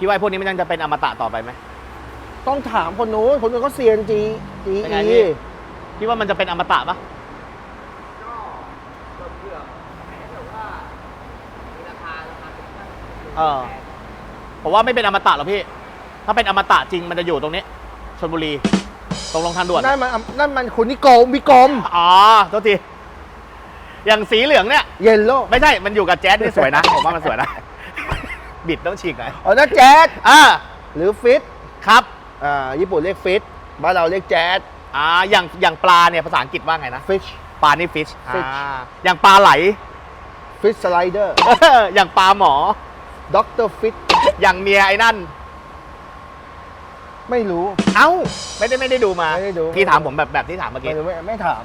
พี่ว่าพวกนี้มันยังจะเป็นอมตะต่อไปไหม ต้องถามคนนู้นคนนู้นก็เซียนจีจีเป็นไงอีพี่ พี่ว่ามันจะเป็นอมตะปะก็เพื่อให้แบบว่ามีราคาราคาถูกต้องเออผมว่าไม่เป็นอมตะหรอกพี่ ถ้าเป็นอมตะจริงมันจะอยู่ตรงนี้ชลบุรี ตรงลงทางด่วน นั่นมันนั่นมันคุณนิกรมวิกรมอ๋อโทษที อย่างสีเหลืองเนี่ย เยลโล่ ไม่ใช่ มันอยู่กับแจ๊สนี่สวยนะ ผมว่ามันสวยนะ บิดต้องฉีกหน่อยอ๋อนั่นแจ๊สอ่าหรือฟิตครับอ่าญี่ปุ่นเรียกฟิตบ้านเราเรียกแจ๊สอ่าอย่างอย่างปลาเนี่ยภาษาอังกฤษว่าไงนะฟิชปลานี่ฟิช Fish อย่างปลาไหล ฟิชสไลเดอร์อย่างปลาหมอ ด็อกเตอร์ฟิตอย่างเมียไอ้นั่น ไม่รู้ เอ้า ไม่ได้ไม่ได้ดูมา ไม่ได้ดู พี่ถามผมแบบแบบที่ถามเมื่อไม่กี้ รู้ไม่ไม่ถาม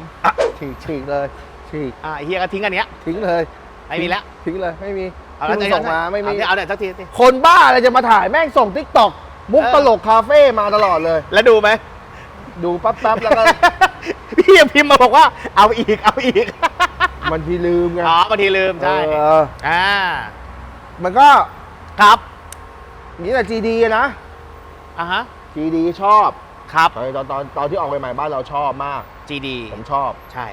ฉีกฉีกเลยฉีกอ่าไอ้เฮียก็ทิ้งอันเนี้ย ทิ้งเลยไม่มีแล้ว ทิ้งเลยไม่มี เอาที่มึงส่งมาไม่มีเอาเนี่ยเอาเนี่ยสักทีสิคนบ้าอะไรจะมาถ่ายแม่งส่งทิกตอกมุกเออตลกคาเฟ่มาตลอดเลย แล้วดูไหม ดูปั๊บปั๊บแล้วก็ พี่ยังพิมพ์มาบอกว่า เอาอีก เอาอีก มันทีลืมไงอ๋อบางทีลืม ใช่เอออ่า มันก็ครับนี่แหละ GD นะ อ่าฮะ GD ชอบครับ ตอนตอนตอนตอนที่ออกใหม่ๆบ้านเราชอบมาก GD ผมชอบ ใช่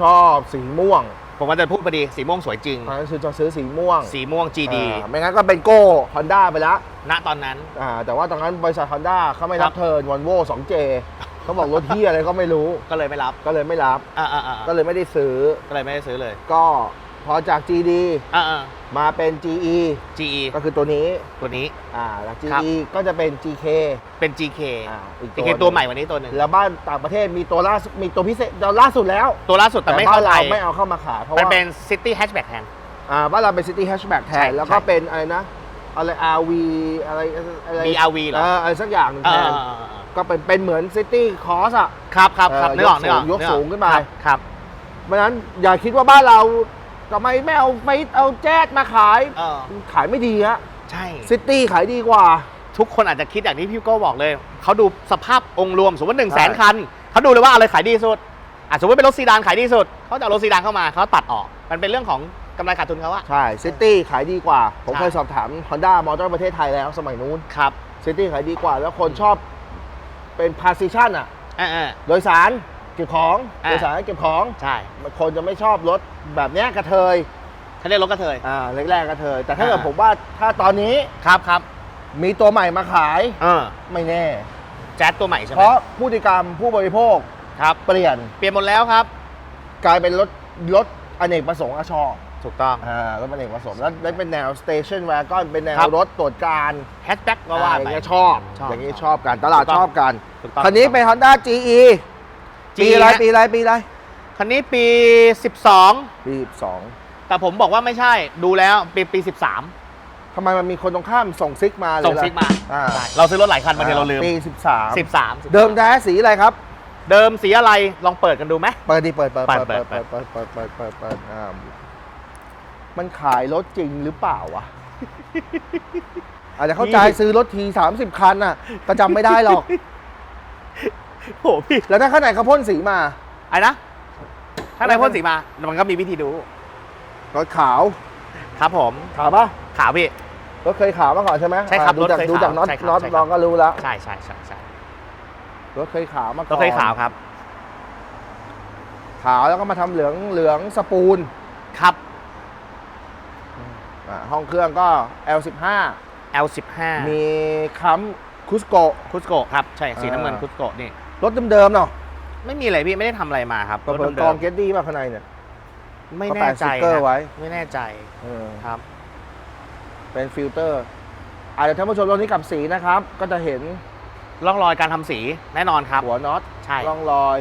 ชอบสีม่วง ผมว่าจะพูดพอดีสีม่วงสวยจริงตอนนั้นคือจะซื้อสีม่วงสีม่วง GD อ่าไม่งั้นก็เป็นโก้ฮอนด้าไปแล้วณตอนนั้น อ่าแต่ว่าตอนนั้นบริษัทฮอนด้าเขาไม่รับครับ เทิร์นวันโว่ 2J เขาบอกรถที่อะไรก็ไม่รู้ ก็เลยไม่รับก็เลยไม่รับ อ่าอ่าอ่าก็เลยไม่ได้ซื้อ ก็เลยไม่ได้ซื้อเลย ก็ พอจาก GD อ่าอ่ามาเป็น GE GE ก็คือตัวนี้ตัวนี้ อ่าแล้ว ครับ GE ก็จะเป็น GK เป็น GK อ่าอีก GK หนึ่งตัวใหม่วันนี้ตัวหนึ่งแล้วบ้านต่างประเทศมีตัวล่าสุดมีตัวพิเศษตัวล่าสุดแล้ว ตัวล่าสุดแต่ไม่บ้าเข้านไทเรายไม่เอาเข้ามาขายเพราะมันว่าเป็น City Hatchback แทน อ่าบ้านเราเป็น City Hatchback แทใช่น แล้วก็ใช่ เป็นอะไรนะอะไร RV อะไรอะไร BRV เหรอเอออะไรสักอย่างหนึ่งเอแทอนเออเออเออก็เป็นเป็นเหมือน City Cross อะ ครับครับครับเออนึกออกยนึกกออกสูงยกออสูงขึ้นมา ครับครับ เพราะฉะนั้นอย่าคิดว่าบ้านเรา ทำไมไม่เอาไฟเอาแจ๊ดมาขาย เออ ขายไม่ดีฮะใช่ ซิตี้ขายดีกว่า ทุกคนอาจจะคิดอย่างที่พี่โก้บอกเลย เขาดูสภาพองค์รวม สมมติหนึ่งใช่แสนคัน เขาดูเลยว่าอะไรขายดีสุดอะสมมติเป็นรถซีดานขายดีสุด เขาจะเอารถซีดานเข้ามา เขาตัดออก มันเป็นเรื่องของกำไรขาดทุนเขาอะ ใช่ซิตี้ขายดีกว่า ผมใช่ เคยสอบถาม Honda มอเตอร์ประเทศไทยแล้วสมัยนู้นครับซิตี้ขายดีกว่า แล้วคนชอบเป็นพา s ิชันอะเออเออโดยสาร เก็บของอ่าโดยสารเก็บของใช่คนจะไม่ชอบรถแบบเนี้ยกระเทยเขาเรียกรถกระเทยอ่าแรกๆกระเทย แต่ถ้าเกิดอ่าผมว่าถ้าตอนนี้ครับครับมีตัวใหม่มาขายเออไม่แน่แจ๊สตัวใหม่ใช่ไหเพมราะพฤติกรรมผู้บริโภคครับเปลี่ยนเปลี่ยนหมดแล้วครับ กลายเป็นรถรถอเนกประสงค์อชอถูกต้องอ่ารถอเนกประสงค์แล้วได้เป็นแนวสเตชันแวร์ก็เป็นแนวครับรถตรวจการแฮชแบ็กก็ว่าอ่าอไปย่างเงี้ยชอบชอบอย่างนี้ชอบกันตลาดถูกต้องชอบกันถูกต้องคันนี้เป็น Honda GE ปีอะไรฮะปีอะไรปีอะไรคันนี้ปี 12 ปีสองแต่ผมบอกว่าไม่ใช่ดูแล้วปีปี 13 ทำไมมันมีคนตรงข้ามส่งซิกมาเลยส่งซิกมา อ่าใช่เราซื้อรถหลายคันบางทีเราลืม ปีสิบสาม13เดิมแท้สีอะไรครับ เดิมสีอะไรลองเปิดกันดูไหม เปิดดิเปิดเปิดเปิเปิดดเปิเปิดดเปิดเปิดเปิดเปิดเปิดอ่ามันขายรถจริงหรือเปล่าวะ อาจจะเข้าใจซื้อรถที 30 คันน่ะก็จำไม่ได้หรอก โหพี่แล้วถ้าข้างในเขาพ่นสีมา ไอ้นะ ถ้าในพ่นสีมา มันก็มีวิธีดู รถขาว ครับผม ขาวปะขาวพี่ รถเคยขาวมาก่อนใช่ไหมใช่ครับอ่าดูจากรถเคยดูจากขาวน็อตใช่ครับน็อตใช่ครับ ลองก็รู้แล้วใช่ใช่ใช่ใช่รถเคยขาวมาก่เราอนเคยขาวครับ ขาวแล้วก็มาทำเหลืองเหลืองสปูนครับ อ่าห้องเครื่องก็ L15 L15 มีคัมคุสโก คุสโกะครับ ใช่สีน้ำเงินอ่า คุสโกะนี่ รถเดิมๆเนาะไม่มีอะไรพี่ไม่ได้ทำอะไรมาครับเปิดรถกดิองมเกตตี้ป่ะข้างในเนี่ยๆไม่เขาแน่แปะใจสติ๊กเกอร์นะไว้ไม่แน่ใจเออครับ เป็นฟิลเตอร์อาจจะท่านผู้ชมรถนี้กลับสีนะครับ ก็จะเห็นร่องรอยการทำสีแน่นอนครับหัวน็อตใช่ร่องรอย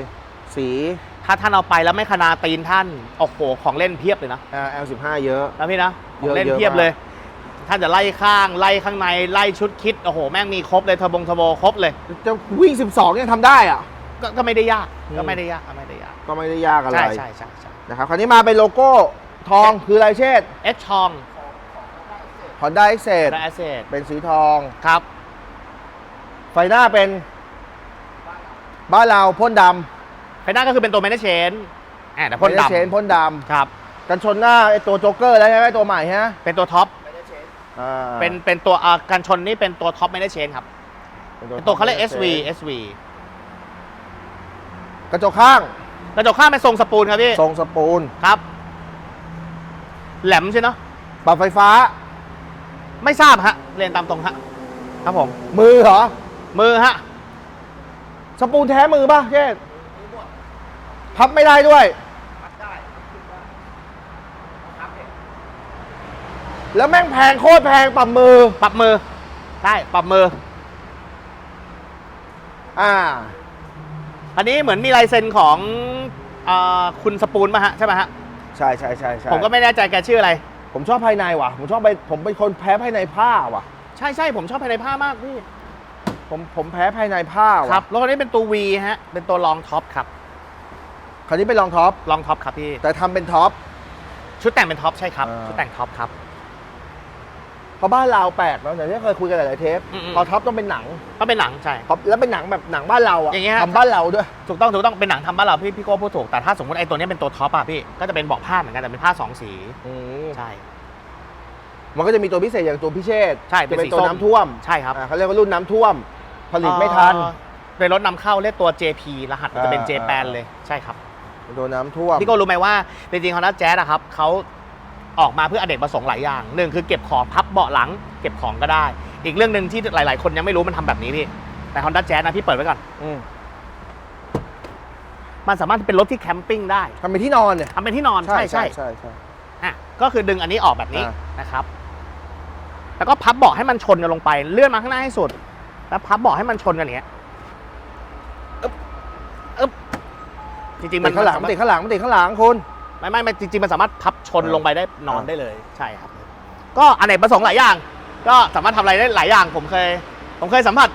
สีถ้าท่านเอาไปแล้วไม่คณาตีนท่านโอ้โหของเล่นเพียบเลยนะ อ่า L15 เยอะ นะพี่นะขเยองอะเล่นเยอะเพียบมากเลย ท่านจะไล่ข้าง ไล่ข้างใน ไล่ชุดคิด โอ้โห แม่งมีครบเลยเทอร์บงเทอร์โบครบเลย จะวิ่ง 12 ยังทำได้อะ ก็ก็ไม่ได้ยาก อืม ก็ไม่ได้ยากก็ไม่ได้ยาก ก็ไม่ได้ยากอะไรใช่ใช่ใช่ใช่นะครับคราวนี้มาเป็นโลโก้ทองคืออะไรเชษเอสชอง Honda e x c e และแอสเซทเป็นสีทอง ครับ ไฟหน้าเป็น บ้านเราพ่นดไฟหน้าก็คือเป็นตัวแมนเชนอ่าแต่ำพ่นไม่ได้เชนดำพ่นดครับำกันชนหน้าไอตัวโจ๊กเกอร์แล้วใช่ไหมตัวใหม่ฮะ เป็นตัวท็อป อ่าเป็นเป็นตัวอ่ากันชนนี่เป็นตัวท็อปไม่ได้เชนครับ เป็นตัวเขาเรียก SV SV กระจกข้างกระจกข้างเป็นทรงสปูลครับพี่ ทรงสปูลครับ แหลมใช่เนาะปรับไฟฟ้า ไม่ทราบฮะเรียนตามตรงฮะครับผม มือเหรอ มือฮะ สปูลแท้มือป่ะเชษพับไม่ได้ด้วย พับได้ขึ้นได้พับเนี่ย แล้วแม่งแพงโคตรแพงปรับมือ ปรับมือใช่ปรับมือ อ่า อันนี้เหมือนมีลายเซ็นของอาคุณสปูลมาฮะใช่ไหมฮะใช่ใช่ใช่ใช่ผมก็ไม่แน่ใจแกชื่ออะไร ผมชอบภายในว่ะ ผมชอบไปผมเป็นคนแพ้ภายในผ้าว่ะ ใช่ใช่ผมชอบภายในผ้ามากพี่ผมผมแพ้ภายในผ้าครัว่ะบรถคันนี้เป็นตัว V ฮะ เป็นตัวลองท็อปครับคันนี้เป็นรองท็อปลองท็อปครับพี่แต่ทำเป็นท็อปชุดแต่งเป็นท็อปใช่ครับอ่าชุดแต่งท็อปครับ เพราะบ้านเราแปลกเนาะอย่างที่เคยคุยกันหลายๆเทปอืมๆพอท็อปต้องเป็นหนังก็เป็นหนังใช่ท็อปแล้วเป็นหนังแบบหนังบ้านเราอะอย่างเงี้ย ทำบ้านเราด้วย ถูกต้องถูกต้องเป็นหนังทำบ้านเราพี่พี่โก้พูดถูกแต่ถ้าสมมติไอ้ตัวเนี้ยเป็นตัวท็อปอะพี่ก็จะเป็นเบาะผ้าเหมือนกันแต่เป็นผ้าสองสีอืมใช่ มันก็จะมีตัวพิเศษอย่างตัวพิเชษใช่เป็นจะสีตัวส้ม น้ำท่วมใช่ครับอ่าเขาเรียกว่ารุ่นน้ำท่วม ผลิตไม่ทัน เอ่อเป็นรถนำเข้าเรียกตัว JP รหัสมันจะเป็น อ่า J แปนอ่าเลยใช่ครับ ตัวน้ำท่วม พี่โก้รู้ไหมว่าจริงๆ Honda Jazz อะครับเขา ออกมาเพื่ออเนกประสงค์หลายอย่างหนึ่งคือเก็บของพับเบาะหลัง เก็บของก็ได้ อีกเรื่องหนึ่งที่หลาย ๆ คนยังไม่รู้มันทำแบบนี้พี่แต่ Honda Jazz นะพี่เปิดไว้ก่อนอืมมันสามารถเป็นรถที่แคมปิ้งได้ทำเป็นที่นอนเนี่ยทำเป็นที่นอนใช่ใช่ใช่ใช่อะก็คือดึงอันนี้ออกแบบนี้อ่านะครับ แล้วก็พับเบาะให้มันชนกันลงไปเลื่อนมาข้างหน้าให้สุด แล้วพับเบาะให้มันชนกันอย่างเงี้ยอึ๊บอึ๊บจริงๆมัมันนข้างหลังสมันรถติดข้างหลังมันติดข้างหลังคุณไม่ไม่ไม่จริงๆมันสามารถพับ ชนเออลงไปได้นอนเออได้เลยใช่ครับ ก็อันไหนประสงค์หลายอย่าง ก็สามารถทำอะไรได้หลายอย่าง ผมเคย ผมเคยสัมผัส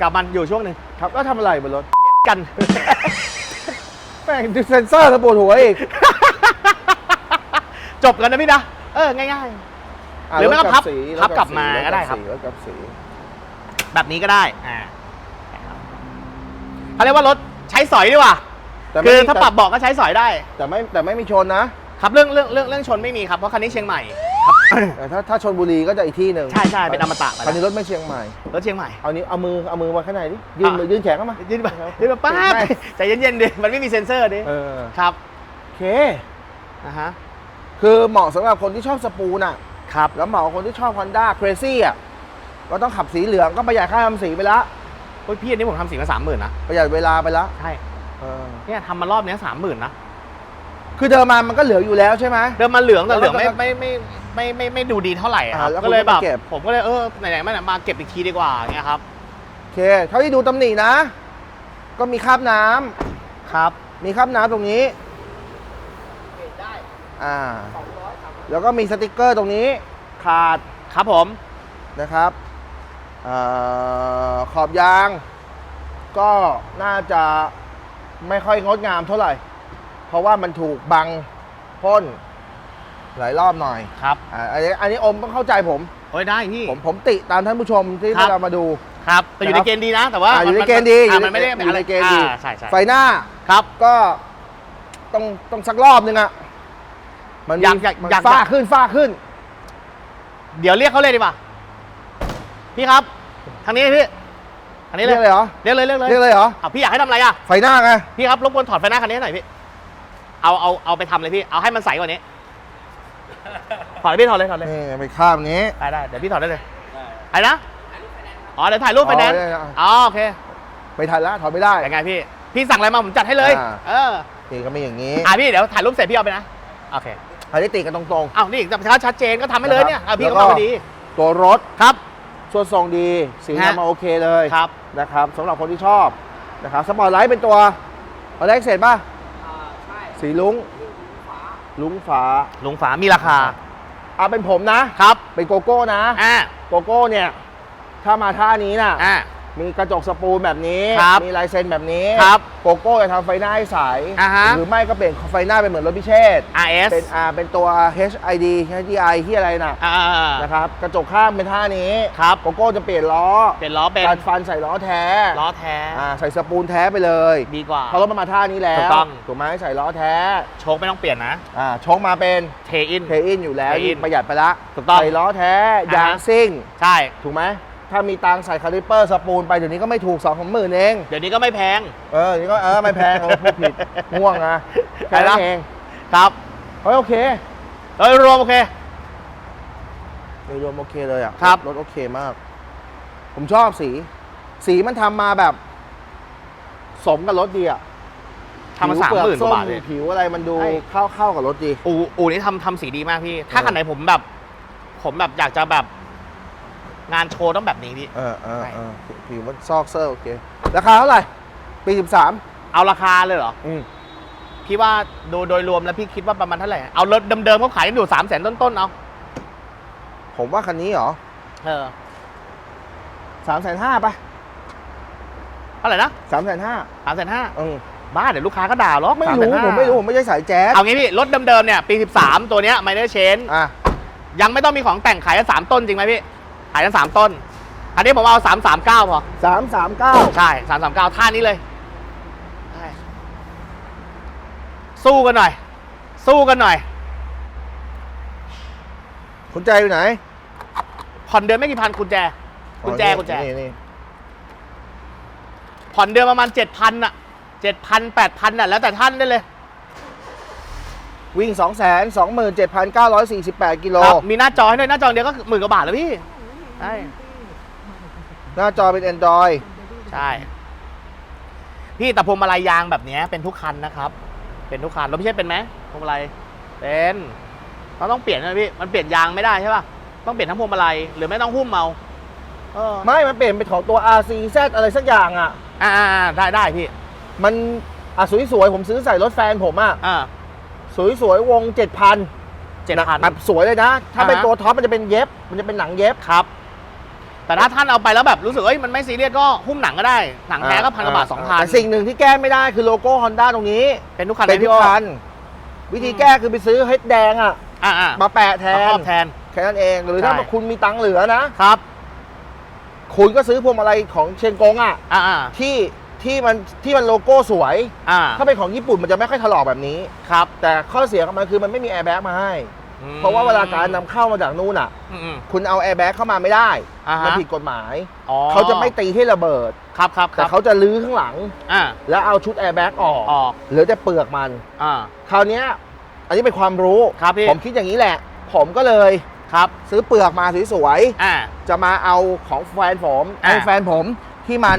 กับมันอยู่ช่วงหนึ่งครับแล้วทำอะไรบนรถกัน แม่งดิเซนเซอร์ระปวดหัวอีกจบกันนะพี่นะเออง่ายะหรือไม่ก็ถพับสีพับถกลับมาสีก็ได้ครับ รถกับสีๆ แบบนี้ก็ได้อ่าใช่ครับเขาเรียกว่ารถใช้สอยดีกว่า แต่ไม่คือถ้าปรับเบาะก็ใช้สอยได้ แต่ไม่แต่ไม่มีชนนะ ครับเรื่องเรื่องเรื่องเรื่องชนไม่มีครับเพราะคันนี้เชียงใหม่แต่ถ้าถ้าชนบุรีก็จะอีกที่หนึ่งใช่ใช่เป็นอมตะไปคันแล้วนี้รถไม่เชียงใหม่ รถเชียงใหม่ เอานี้เอามือเอามือมาข้างในดิยืนอะมือยืนแขนเข้ามา ยืนไปยืนไปป้าบไม่ ใจเย็นๆดิมันไม่มีเซ็นเซอร์ดิเออครับโอเคนะฮะคือเหมาะสำหรับคนที่ชอบสปูนอะ ครับ แล้วเหมาะกับคนที่ชอบ Honda Crazy อะก็ต้องขับสีเหลืองก็ประหยัดค่าทำสีไปละโอ้ยพี่อันนี้ผมทำสีมาสามหมื่นนะประหยัดเวลาไปละใช่เออเนี่ยทำมารอบเนี้สามหมื่นนะ คือเดิมมามันก็เหลืออยู่แล้วใช่ไหม เดิมมาเหลืองแต่แล้วเหลืองไม่แล้วไม่ไม่ไม่ไม่ไม่ดูดีเท่าไหร่อะครับอ่าแล้วก็เลยแบบคุณก็มาเก็บ ผมก็เลยเออไหนๆไม่ไหนมาเก็บอีกทีดีกว่าเงี้ยครับโอเคเท่าที่ดูตำหนินะ ก็มีคราบน้ำครับ มีคราบน้ำตรงนี้เปลี่ยนได้อ่าสองร้อยสามร้อยแล้วก็มีสติกเกอร์ตรงนี้ขาดครับผมนะครับเออขอบยาง ก็น่าจะไม่ค่อยงดงามเท่าไหร่ เพราะว่ามันถูกบังพ่นหลายรอบหน่อยครับอ่าอันนี้อันนี้อมต้องเข้าใจผม โอ้ยได้พี่ ผมผมติตามท่านผู้ชมที่ครับ เรามาดู ครับแต่อยู่ในเกณฑ์ดีนะ แต่ว่าอ่าอยู่ในมัเกณฑ์ดีอ่าอยู่ในมันไม่ได้อยู่อะไรในเกณฑ์ดี อ่าใช่ใช่ไฟหน้าครับก็ต้องต้องสักรอบนึงอะมันมีอยากอยากมันอยากฝ้าขึ้นฝ้าขึ้น เดี๋ยวเรียกเขาเลยดีกว่าพี่ครับ ทางนี้พี่ทางนี้เลเรียยกเลยเหรอเรียกเลยเรียกเลยเรียกเลยเหรอเอาพี่อยากให้ทำอะไรอะไฟหน้าไงพี่ครับรบกวนถอดไฟหน้าคันนี้หน่อยพี่ เอาเอาเอาไปทำเลยพี่เอาให้มันใสกว่านี้ถอดเลยพี่ถอดเลยถอดเลยนี่ไปข้ามนี้ ได้ได้เดี๋ยวพี่ถอดได้เลยอะไรนะอ๋อเดี๋ยวถ่ายรูปไฟแนนซ์อ๋อได้ได้อ๋อโอเคไม่ทันแล้วถอดไม่ได้เป็นไงพี่พี่สั่งอะไรมาผมจัดให้เลย อ่า เออนี่ก็ไม่อย่างนี้อะพี่เดี๋ยวถ่ายรูปเสร็จพี่เอาไปนะโอเคอันนี้ติดกันตรงอ้าวนี่จะชัดเจนก็ทำให้เลยเนี่ยนะครับอะพี่ก็แล้วก็มาพอดีๆ ตัวรถครับ ส่วนทรงดีสีฮะทำมาโอเคเลยครับ นะครับสำหรับคนที่ชอบนะครับสปอร์ตไลท์เป็นตัวอะไรเสร็จป่ะอ่าใช่ สีลุ้งฝาลุ้งฟ้าลุงฝามีราคาเอาเป็นผมนะ ครับเป็นโกโก้นะ อ่าโกโก้เนี่ย ถ้ามาท่านี้น่ะ อ่า มีกระจกสปูลแบบนี้ ครับมีลายเซ็นแบบนี้ครับโกโก้จะทำไฟหน้าให้ใสอ่าฮะ หรือไม่ก็เปลี่ยนไฟหน้าเป็นเหมือนรถพิเชษ RS เป็นอ่าเป็นตัว HID HDI ที่อะไรน่ะอ่านะครับกระจกข้างเป็นท่านี้ครับโกโก้จะเปลี่ยนล้อเป็นล้อเป็นการฟันใส่ล้อแท้ล้อแท้อ่าใส่สปูลแท้ไปเลยดีกว่า เพราะรถมันมาท่านี้แล้วถูกต้อง ถูกไหมใส่ล้อแท้โชคไม่ต้องเปลี่ยนนะอ่าชกมาเป็นเทอิน เทอินอยู่แล้ว T-in ยิ่งประหยัดไปละถูกต้องใส่ล้อแท้อ่าฮะ ยางซิ่ง ใช่ ถูกไหม ถ้ามีตังค์ใส่คาลิปเปอร์สปูลไปเดี๋ยวนี้ก็ไม่ถูกสองสามหมื่นเอง เดี๋ยวนี้ก็ไม่แพง เออนี่ก็เออไม่แพงเออพูดผิดง่วงนะแค่ไปนั้ละนเองครับเฮ้ยโอเคโดยรวมโอเคโดยรวมโอเคเลยอะครับรถโอเคมาก ผมชอบสี สีมันทำมาแบบ สมกับรถดีอะทำมาผิสามเปลือหมื่นกว่าบาทส้เลยผิวอะไรมันดูใช่เข้าเข้ากับรถดี อูอูนี่ทำทำสีดีมากพี่ ถ้าเออคันไหนผมแบบ ผมแบบอยากจะแบบ งานโชว์ต้องแบบนี้พี่ เออเออใช่เออผิวมันซอกเซอร์โอเค ราคาเท่าไหร่ ปีสิบสามเอาราคาเลยเหรอ อืมพี่ว่าโดยโดยรวมแล้วพี่คิดว่าประมาณเท่าไหร่ เอารถเดิมๆเขาขายกันอยู่สามแสนต้นๆเอา ผมว่าคันนี้เหรอเออสามแสนห้าไปเท่าไหร่นะสามแสนห้าสามแสนห้าอืมบ้าเดี๋ยวลูกค้าก็ด่าหรอกไม่รู้350,000ผมไม่รู้ ผมไม่ใช่สายแจ๊สเอางี้พี่ รถเดิมๆเนี่ย ปี 13 ตัวเนี้ยไมเนอร์เชนอะยังไม่ต้องมีของแต่งขายกันสามต้นจริงไหมพี่ ขายกันสามต้น อันนี้ผมเอาสามสามเก้าพอ สามสามเก้าใช่สามสามเก้าท่านี้เลยใช่สู้กันหน่อย สู้กันหน่อย คุณใจอยู่ไหนผ่อนเดือนไม่กี่พันกุญแจ กุญแจ อ๋อกุญแจ นี่นี่ผ่อนเดือนประมาณเจ็ดพันอะเจ็ดพันแปดพันอะแล้วแต่ท่านได้เลยวิ่ง2 2 7 9 4 8กิโล ครับมีหน้าจอให้ด้วยหน้าจอเดียวก็หมื่นกว่าบาทแล้วพี่ ใช่ หน้าจอเป็น Android ใช่ พี่แต่พวงมาลัยยางแบบเนี้ยเป็นทุกคันนะครับ เป็นทุกคันรถพี่เชษเป็นไหมพวงมาลัยเป็นเราต้องเปลี่ยนนะพี่มันเปลี่ยนยางไม่ได้ใช่ป่ะต้องเปลี่ยนทั้งพวงมาลัยหรือไม่ต้องหุ้มเอาเออไม่ มันเปลี่ยนเป็นของตัว RCZ อะไรสักอย่างอะ อ่าอ่าอ่าได้ได้พี่มันอะสวยๆ ผมซื้อใส่รถแฟนผมอะ อ่าสวยๆ วง 7,000 เจ็ดพัน แบบสวยเลยนะ ถ้าเป็นอ่าฮะ ตัวท็อปมันจะเป็นเย็บ มันจะเป็นหนังเย็บ ครับ แต่ถ้าท่านเอาไปแล้วแบบรู้สึกเอ้ยมันไม่ซีเรียสก็หุ้มหนังก็ได้ หนังแท้ก็พันกว่าบาทสองพันแต่สิ่งหนึ่งที่แก้ไม่ได้คือโลโก้ Honda ตรงนี้เป็นทุกคันเป็นลยทุพี่กโอ้คันวิธีแก้คือไปซื้อเฮดแดงอะอ่าอ่ามาแปะแทมานครอบแทนแค่นั้นเองหรือถ้าใช่คุณมีตังค์เหลือนะครับ คุณก็ซื้อพวงมาลัยของเชียงกงอะอ่าอ่าที่ที่มันที่มันโลโก้สวยอ่าถ้าเป็นของญี่ปุ่นมันจะไม่ค่อยถลอกแบบนี้ครับ แต่ข้อเสียของมันคือมันไม่มีแอร์แบ็กมาให้ อืม เพราะว่าเวลาการนำเข้ามาจากนู่นอะอืมอืม คุณเอาแอร์แบ็กเข้ามาไม่ได้ อ่าฮะ มันผิดกฎหมาย อ๋อเขาจะไม่ตีให้ระเบิด ครับครับคแต่รับเขาจะลื้อข้างหลัง อ่าแล้วเอาชุดแอร์แบ็กออก ออกเหลือแต่เปลือกมัน อ่า คราวเนี้ยอันนี้เป็นความรู้ ครับพี่ ผมคิดอย่างนี้แหละ ผมก็เลยครับซื้อเปลือกมาสวยอ่า ๆ จะมาเอาของแฟนผมอ่าไอ้แฟนผมที่มัน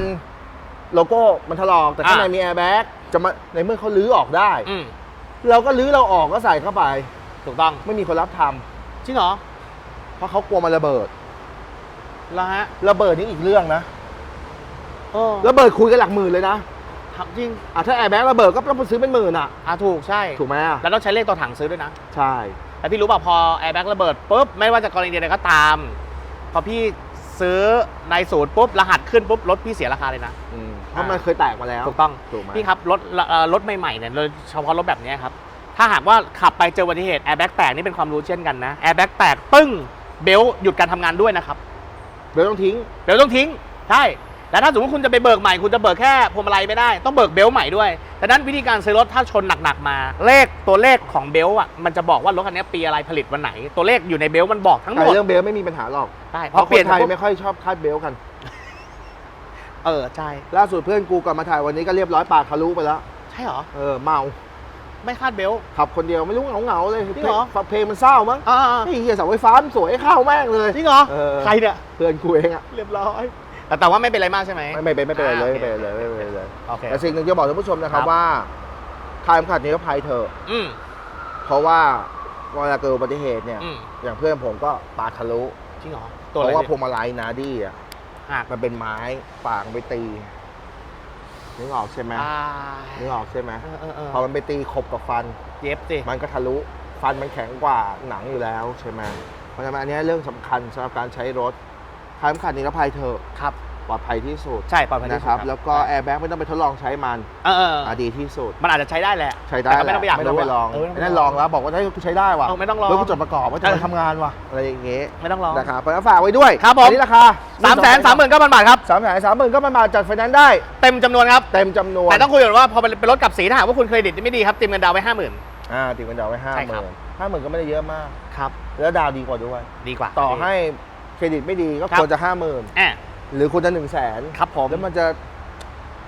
โลโก้มันถลอกแต่ข้างในอ่ามี มีแอร์แบ็กจะมาในเมื่อเขาลื้อออกได้ อืม เราก็ลื้อเราออกก็ใส่เข้าไป ถูกต้องไม่มีคนรับทำจริงเหรอเพราะเขากลัวมันระเบิด แล้วฮะระเบิดนี่อีกเรื่องนะเออระเบิดคุยกันหลักหมื่นเลยนะทำจริงอะถ้าแอร์แบ็กระเบิดก็ต้องไปซื้อเป็นหมื่นอะอ่าถูกใช่ถูกไหมอะแล้วต้องใช้เลขตัวถังซื้อด้วยนะ ใช่แต่พี่รู้ป่ะพอแอร์แบ็กระเบิดปุ๊บไม่ว่าจะกรณีใดๆก็ตาม พอพี่ซื้อในศูนย์ปุ๊บรหัสขึ้นปุ๊บรถพี่เสียราคาเลยนะ อืมเพราะมันเคยแตกมาแล้วถูกต้องถูกไหมพี่ครับรถเอ่อรถใหม่ๆเนี่ยโดยเฉพาะรถแบบเนี้ยครับ ถ้าหากว่าขับไปเจออุบัติเหตุแอร์แบ็กแตกนี่เป็นความรู้เช่นกันนะแอร์แบ็กแตกปึ้งเบลต์หยุดการทำงานด้วยนะครับเดี๋ยวต้องทิ้งเบลต์ต้องทิ้งใช่แล้วถ้าสมมติคุณจะไปเบิกใหม่คุณจะเบิกแค่พวงมาลัยไม่ได้ ต้องเบิกเบลต์ใหม่ด้วยดังนั้นวิธีการซื้อรถถ้าชนหนักๆมา เลขตัวเลขของเบลต์อะมันจะบอกว่ารถคันนี้ปีอะไรผลิตวันไหน ตัวเลขอยู่ในเบลต์มันบอกทั้งหมแต่ดเรื่องเบลต์ไม่มีปัญหาหรอกใช่เพพอราะเปคลี่ยนนไทยปุ๊บไม่ค่อยชอบคาดเบลต์กัน เออใช่ล่าสุดเพื่อนกูกลับมาถ่ายวันนี้ก็เรียบร้อยปากทะลุไปแล้วใช่เหรอเออเมา ไม่คาดเบลต์ ขับคนเดียวไม่รู้เหงาเหงาๆเลยจริงเหรอเพลงเพลงมันเศร้ามั้งอ่าไอ้เหี้ยเสาไฟฟ้ามันสวยเข้าแม่งเลย จริงเหรอ เออ ใครเนี่ย เพื่อนกูเองอะเรียบร้อย แต่แต่ว่าไม่เป็นไรมากใช่ไหม ไม่ไม่เป็นไม่เป็นไรเลยอ่าไม่เป็นไรเลยไม่เป็นไรเลยโอเค แต่สิ่งหนึ่งจะบอกท่านผู้ชมนะครับครับ ว่าคายเข็มขัดนิรภัยเถอะอืมเพราะว่าเวลาเกิดอุบัติเหตุเนี่ย อืมอย่างเพื่อนผมก็ปาดทะลุจริงเหรอเพตัวอะไรราะว่าพเนี่วยงมาลัยนาดี้อะหัก มันเป็นไม้ปากไปตี นึกออกใช่ไหมอ่านึกออกใช่ไหมเออเออเออพอมันไปตีขบกับฟัน เย็บสิมันก็ทะลุฟันมันแข็งกว่าหนังอยู่แล้วใช่ไหมเพราะฉะนั้นอันเนี้ยเรื่องสำคัญสำหรับการใช้รถคายเข็มขัดนิรภัยเถอะ ครับเปลอดภัยที่สุดใช่ปลอดภัยที่นะสุดครับ แล้วก็แอร์แบ็กไม่ต้องไปทดลองใช้มันเออเอออะดีที่สุด มันอาจจะใช้ได้แหละใช้ได้แต่ก็ไม่ต้องไปอยากไม่ต้องไปรู้ลองเออไม่ต้องไปนั่นลองแล้วบอกว่าเฮ้ยกูใช้ได้ว่ะเออไม่ต้องลอง เฮ้ยกูจดประกอบว่าจะเอมาอทำงานว่ะอะไรอย่างเงี้ยไม่ต้องรอนะครับเพราะฉะนั้นฝากไว้ด้วยครับผม อันนี้ราคาสามแสนสามหมื่นเก้าพันบาทครับ สามแสนสามหมื่นก็มันมาจัดไฟแนนซ์ได้ เต็มจำนวนครับ เต็มจำนวนแต่ต้องคุยกันว่าพอเป็นรถกับสีถ้าหากว่าคุณเครดิตไม่ดีครับเต็มเงินดาวน์ไว้ห้าหมื่น อ่าติดกันดาวไว้ห้าใช่หครัมื่บ นห้าหมื่นก็ไม่ได้เยอะมาก ครับ แล้วดาวดีกว่าด้วย ดีกว่า ต่อให้เครดิตไม่ดีก็ครับ ควรจะห้าหมื่นแอบ หรือควรจะหนึ่งแสนครับผม แล้วมันจะ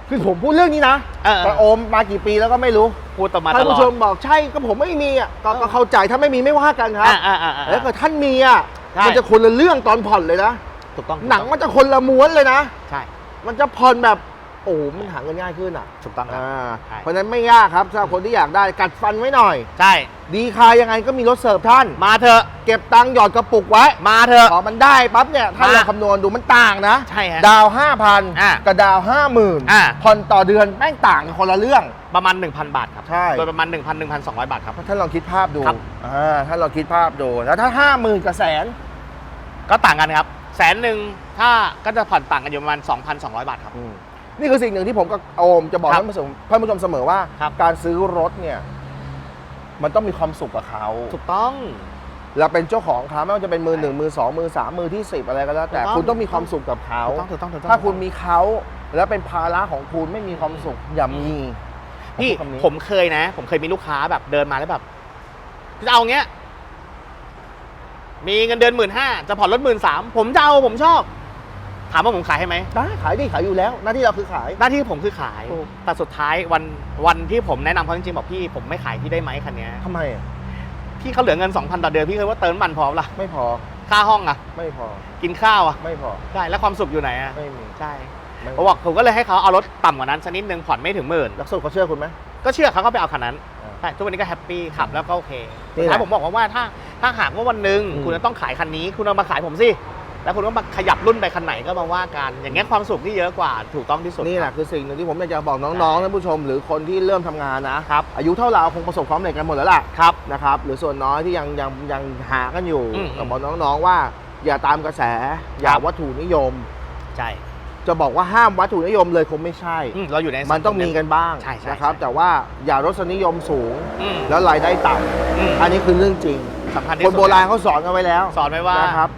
คือผมพูดเรื่องนี้นะเออเออ แต่โอมมากี่ปีแล้วก็ไม่รู้พูดต่อมาตท่านลอผู้ดชมบอกใช่ก็ผมไม่มีอะก็เออก็เข้าใจถ้าไม่มีไม่ว่ากันครับ อ่าอ่าอ่าอ่า แล้วก็ท่านมีอะใช่ มันจะคนละเรื่องตอนผ่อนเลยนะถูกต้องหนังมันจะคนละม้วนเลยนะ ใช่ มันจะผ่อนแบบ โอ้โหมันหาเงินง่ายขึ้นอะถูกต้องครับ อ่าใช่ เพราะฉะนั้นไม่ยากครับสำหรับคนที่อยากได้กัดฟันไว้หน่อย ใช่ ดีคายังไงก็มีรถเสิร์ฟท่าน มาเถอะ เก็บตังค์หยอดกระปุกไว้มาเถอะ พอมันได้ปั๊บเนี่ยถ้ามา เราคำนวณดูมันต่างนะ ใช่ฮะ ดาวห้าพันอะกับดาวห้าหมื่นอะ ผ่อนต่อเดือนแม่งต่างกันคนละเรื่อง ประมาณ 1,000 บาทครับ ใช่ โดยประมาณ 1,000 1,200 บาทครับ ท่านลองคิดภาพดูครับ อ่าท่านลองคิดภาพดูแล้วถ้าห้าหมื่นกับแสนก็ต่างกันครับ แสนหนึ่งถ้าก็จะผ่อนต่างกันอยู่ประมาณ 2,200 บาทครับ นี่คือสิ่งหนึ่งที่ผมกับโอมจะบอกครับท่านผู้ชมท่านผู้ชมเสมอว่า ครับ การซื้อรถเนี่ย มันต้องมีความสุขกับเขาถูกต้อง เราเป็นเจ้าของเขาไม่ว่าจะเป็นมือหนึ่งมือสองมือสามมือที่สิบอะไรก็แล้วแต่ถูกต้อง คุณต้องมีความสุขกับเขา ถูกต้องถูกต้องถูกต้องถ้าคุณมีเขาแล้วเป็นภาระของคุณไม่มีความสุขอย่ามีพี่ผมพูดคำนี้ผมเคยนะ ผมเคยมีลูกค้าแบบเดินมาแล้วแบบจะเอาเงี้ย มีเงินเดือนหมื่นห้าจะผ่อนรถหมื่นสามผมจะเอาผมชอบ ถามว่าผมขายให้ไหมได้ขายดีขายอยู่แล้ว หน้าที่เราคือขาย หน้าที่ผมคือขาย ถูก แต่สุดท้ายวันวันที่ผมแนะนำเขาจริงๆบอกพี่ผมไม่ขายพี่ได้ไหมคันเนี้ยทำไมอะพี่เขาเหลือเงิน2,000ต่อเดือนพี่เคยว่าเติมน้ำมันพอปะล่ะไม่พอค่าห้องอะไม่พอกินข้าวอะไม่พอได้แล้วความสุขอยู่ไหนอะไม่มีใช่ไม่ผมบอกผมก็เลยให้เขาเอารถต่ำกว่านั้นสักนิดนึงผ่อนไม่ถึงหมื่นลักษณะเขาเชื่อคุณไหมก็เชื่อเขาก็ไปเอาคันนั้น อ่า ใช่ทุกวันนี้ก็แฮปปี้ขับแล้วก็โอเคนี่สุดแหละท้ายผมบอกว่าถ้าถ้าหากว่าวันหนึ่งอืม คุณจะต้องขายคันนี้ คุณเอามาขายผมสิ แล้วคุณก็มาขยับรุ่นไปคันไหนก็มาว่ากัน อย่างเงี้ยความสุขที่เยอะกว่าถูกต้องที่สุดนี่แหละคือสิ่งหนึ่งที่ผมอยากจะบอกน้องๆท่านผู้ชม หรือคนที่เริ่มทำงานนะครับอายุเท่าเราคงประสบความสำเร็จกันหมดแล้วล่ะครับนะครับหรือส่วนน้อยที่ยังยังยังหากันอยู่อืมก็บอกน้องๆว่า อย่าตามกระแสอย่าครับวัตถุนิยมใช่จะบอกว่าห้ามวัตถุนิยมเลยคงไม่ใช่อืมเราอยู่ในมันต้องมีกันบ้างใช่ใช่นะครับใช่แต่ว่าอย่ารสนิยมสูงอืมแล้วรายได้ต่อืมำอันนี้คือเรื่องจริงสำคัญที่คนสุดโบราณเขาสอนกันไว้แล้ว สอนไว้ว่านะครับ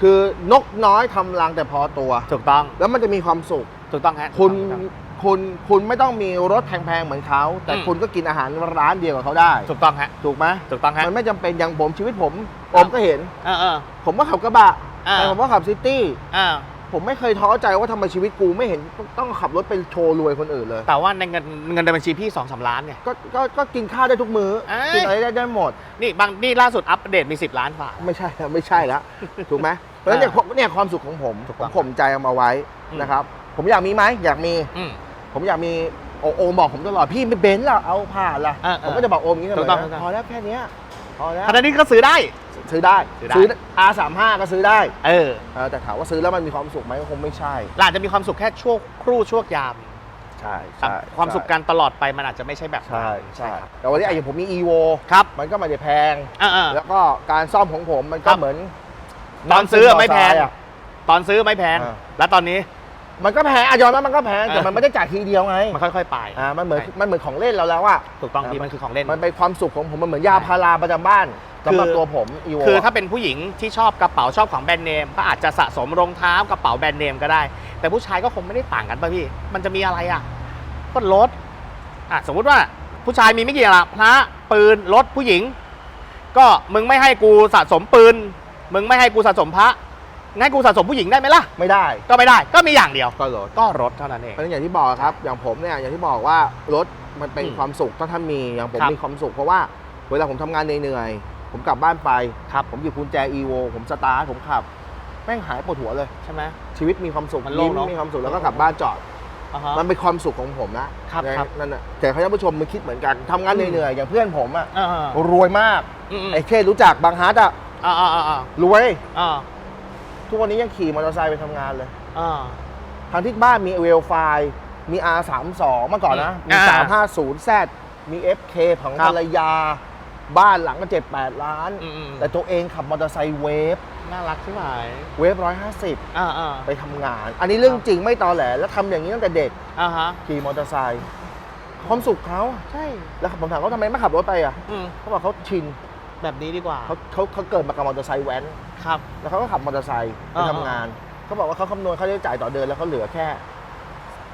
คือนกน้อยทำรังแต่พอตัว ถูกต้อง แล้วมันจะมีความสุข ถูกต้องฮะคุณถูกต้องคุณคุณไม่ต้องมีรถแพงๆเหมือนเขา แต่อืมคุณก็กินอาหารร้านเดียวกับเขาได้ ถูกต้องฮะ ถูกไหมถูกต้องฮะ มันไม่จำเป็นอย่างผมชีวิตผมผครับมก็เห็นเออเออผมก็ขับกระบะอ่าแต่ผมก็ขับซิตี้อ่า ผมไม่เคยท้อใจว่าทำไมชีวิตกูไม่เห็นต้องขับรถไปโชว์รวยคนอื่นเลย แต่ว่าในเงินเงินในบัญชีพี่สองสามล้านเนี่ย ก็ก็ก็กินข้าวได้ทุกมื้อเอ้ย กินอะไรได้ได้หมด นี่บางนี่ล่าสุดอัปเดตมี 10 ล้านฝาไม่ใช่ไม่ใช่แล้ว ถูกไหมเพราะฉะนั้นเนี่ยเนี่ยความสุขของผมถูกผต้อมง ข่มใจเอามาไว้อืมนะครับ ผมอยากมีไหมอยากมี อืม ผมอยากมีโอโอมบอกผมตลอดพี่ไม่เบนซ์ล่ะเอาผ่านล่ะเออเออผมก็จะบอกโอมอย่างนี้เสมถูอกต้องนะถูกต้อง พอแล้วแค่เนี้ย พอแล้วขณะนี้ก็ซื้อได้ ซื้อได้ซื้อได้ ซื้อ R35 ก็ซื้อได้เออเออแต่ถามว่าซื้อแล้วมันมีความสุขไหมก็คงไม่ใช่เราอาจจะมีความสุขแค่ชั่วครู่ชั่วยามใช่แต่ความสุขการตลอดไปมันอาจจะไม่ใช่แบบนั้นใช่ใช่ครับแต่วันนี้ไอ้อย่างผมมี evo ครับมันก็ไม่ได้แพง เออเออ แล้วก็การซ่อมของผมมันคก็รับ เหมือนตอนซื้อไม่แพง น้ำซึมต่อทรายอะ ตอนซื้อไม่แพงอ่าแล้วตอนนี้ มันก็แพงอะยอมรับมันก็แพงแต่เออมันไม่ได้จ่ายทีเดียวไงมันค่อยๆไปอ่ามันเหมือนใช่มันเหมือนของเล่นเราแล้วอะถูกต้องอ่าที่มันคือของเล่นมันเป็นความสุขของผมมันเหมือนยาพาราประจำบ้านสำหรับคือตัวผม evo คือถ้าเป็นผู้หญิงที่ชอบกระเป๋าชอบของแบรนด์เนมก็อาจจะสะสมรองเท้ากระเป๋าแบรนด์เนมก็ได้ แต่ผู้ชายก็คงไม่ได้ต่างกันป่ะพี่ มันจะมีอะไรอะก็รถอะสมมุติว่าผู้ชายมีไม่กี่อย่างละพระปืนรถผู้หญิง ก็มึงไม่ให้กูสะสมปืน มึงไม่ให้กูสะสมพระ งั้นกูสะสมผู้หญิงได้ไหมล่ะ ไม่ได้ก็ไม่ได้ ก็มีอย่างเดียว ก็รถก็รถเท่านั้นเอง เพราะฉะนั้นอย่างที่บอกครับ อย่างผมเนี่ย อย่างที่บอกว่ารถมันเป็นอืมความสุขถ้าท่านมี อย่างผมครับ มีความสุขเพราะว่าเวลาผมทำงานเหนื่อยๆผมกลับบ้านไป ครับผมหยิบกุญแจ evo ผมสตาร์ทผมขับ แม่งหายปวดหัวเลย ใช่ไหม ชีวิตมีความสุขมันโล่งยิ้มเนอะมีความสุขแล้วก็กลับบ้านจอด อ่าฮะ มันเป็นความสุขของผมนะครับครับ นั่นน่ะแต่ท่านผู้ชมมันคิดเหมือนกันทำงานอืมเหนื่อยๆอย่างเพื่อนผมอะอ่ารวยมากอืมไอ้เครู้จักบางฮาร์ดอะอ่าอ่าอ่าอ่ารวย อ่า ทุกวันนี้ยังขี่มอเตอร์ไซค์ไปทำงานเลยอ่า ทางที่บ้านมีเวลไฟมี R32 เมื่อก่อนนะ มี อ่า 350Z มี FK ของครับภรรยา บ้านหลังก็เจ็ดแปดล้าน อืมแต่ตัวเองขับมอเตอร์ไซค์เวฟน่ารักใช่ไหมเวฟร้อยห้าสิบอ่าอ่าไปทำงาน อันนี้เรื่องจริงไม่ตอแหล แล้วทำอย่างนี้ตั้งแต่เด็กอ่าฮะขี่มอเตอร์ไซค์ความสุขเขาใช่แล้วผมถามเขาทำไมไม่ขับรถไปอะอืมเขาบอกเขาชิน แบบนี้ดีกว่า เขาเขาเขาเกิดมากับมอเตอร์ไซค์แว้น ครับ แล้วเขาก็ขับมอเตอร์ไซค์ไปอ่า ทำงาน เขาบอกว่าเขาคำนวณค่าใช้จ่ายต่อเดือนแล้วเขาเหลือแค่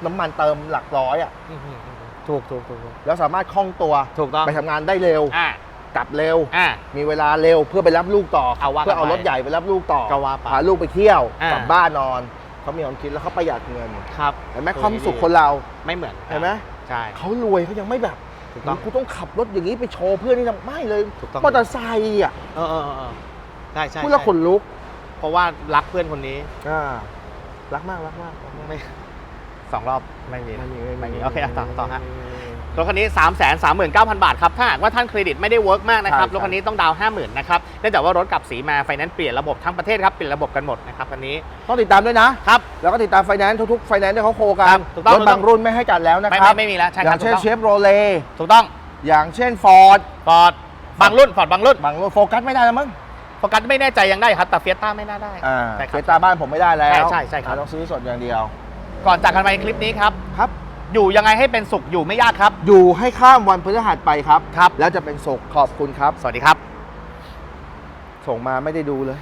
น้ำมันเติมหลักร้อยอะ อืมอืมอืมถูกถูกถูกถูกแล้วสามารถคล่องตัว ถูกต้องไปทำงานได้เร็ว อ่ากลับเร็ว อ่า มีเวลาเร็วเพื่อไปรับลูกต่อเอาว่ากันเพื่อเอาไปรถใหญ่ไปรับลูกต่อก็ว่าไปพาลูกไปเที่ยวอ่าก กลับบ้านนอน เขามีความคิดแล้วเขาประหยัดเงินครับเห็นไหมความสุขคนเราไม่เหมือนเห็นไหมใช่เขารวยเขายังไม่แบบ ถูกต้อง กูต้องขับรถอย่างนี้ไปโชว์เพื่อนนี่ทำไม่เลยถูกต้อง มอเตอร์ไซค์อะเออเออเออเออใช่ใช่พูดแล้วใช่ขนลุกเพราะว่ารักเพื่อนคนนี้อ่ารักมากรักมากรักมากไม่สองรอบไม่มีไม่มีไม่มีโอเคอะต่อต่อฮะ รถคันนี้ 3 3 9 0 0 0 บาทครับ ถ้าหากว่าท่านเครดิตไม่ได้เวิร์กมากนะครับ ใช่รถคันนี้ต้องดาวน์50,000นะครับเนื่องจากว่ารถกลับสีมาไฟแนนซ์เปลี่ยนระบบทั้งประเทศครับเปลี่ยนระบบกันหมดนะครับคันนี้ต้องติดตามด้วยนะ ครับ แล้วก็ติดตามไฟแนนซ์ทุกๆไฟแนนซ์ที่เขาโคกัครันบถูกต้องรถบางรุ่นไม่ให้จัดแล้วนะไม่ครับไม่ไม่มีแล้วใช่อครัย่าบงเช่นถูกเชต้องฟโรเลถูกต้องอย่างเช่นฟอร์ดฟอร์ดบางรุ่นฟอร์ดบางรุ่นบางรุ่นโฟกัสไม่ได้แล้วมั้งโฟกัสไม่แน่ใจยังได้ครับแต่เฟียต้าไม่น่าได้ อ่าใช่คเฟรับตาบ้านผมไม่ได้แล้วใช่ใช่ใช่ครับต้องซื้อสดอย่างเดียว ก่อนจากกันไปคลิปนี้ครับ ครับ อยู่ยังไงให้เป็นสุขอยู่ไม่ยากครับ อยู่ให้ข้ามวันพฤหัสไปครับ ครับ แล้วจะเป็นสุขขอบคุณครับ สวัสดีครับ ส่งมาไม่ได้ดูเลย